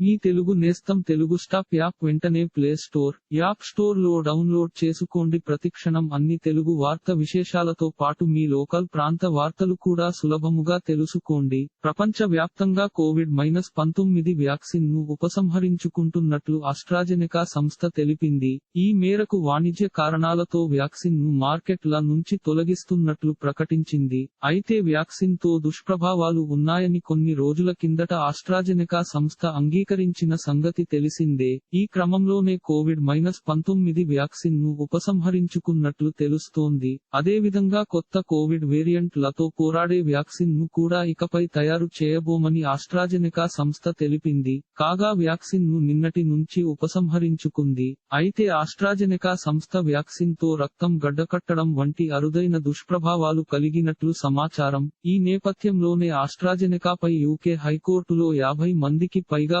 మీ తెలుగు నేస్తం Telugu stop app వెంటనే play store app స్టోర్లో డౌన్లోడ్ చేసుకోండి. ప్రతిక్షణం అన్ని తెలుగు వార్త విశేషాలతో పాటు మీ లోకల్ ప్రాంత వార్తలు కూడా సులభముగా తెలుసుకోండి. ప్రపంచ వ్యాప్తంగా కోవిడ్ మైనస్ పంతొమ్మిది వ్యాక్సిన్ను ఉపసంహరించుకుంటున్నట్లు ఆస్ట్రాజెనెకా సంస్థ తెలిపింది. ఈ మేరకు వాణిజ్య కారణాలతో వ్యాక్సిన్ను మార్కెట్ల నుంచి తొలగిస్తున్నట్లు ప్రకటించింది. అయితే వ్యాక్సిన్తో దుష్ప్రభావాలు ఉన్నాయని కొన్ని రోజుల కిందట ఆస్ట్రాజెనెకా సంస్థ స్వీకరించిన సంగతి తెలిసిందే. ఈ క్రమంలోనే కోవిడ్ మైనస్ పంతొమ్మిది వ్యాక్సిన్ను ఉపసంహరించుకున్నట్లు తెలుస్తోంది. అదేవిధంగా కొత్త కోవిడ్ వేరియంట్లతో పోరాడే వ్యాక్సిన్ను కూడా ఇకపై తయారు చేయబోమని ఆస్ట్రాజెనెకా సంస్థ తెలిపింది. కాగా వ్యాక్సిన్ను నిన్నటి నుంచి ఉపసంహరించుకుంది. అయితే ఆస్ట్రాజెనెకా సంస్థ వ్యాక్సిన్తో రక్తం గడ్డకట్టడం వంటి అరుదైన దుష్ప్రభావాలు కలిగినట్లు సమాచారం. ఈ నేపథ్యంలోనే ఆస్ట్రాజెనెకాపై యూకే హైకోర్టులో యాభై మందికి పైగా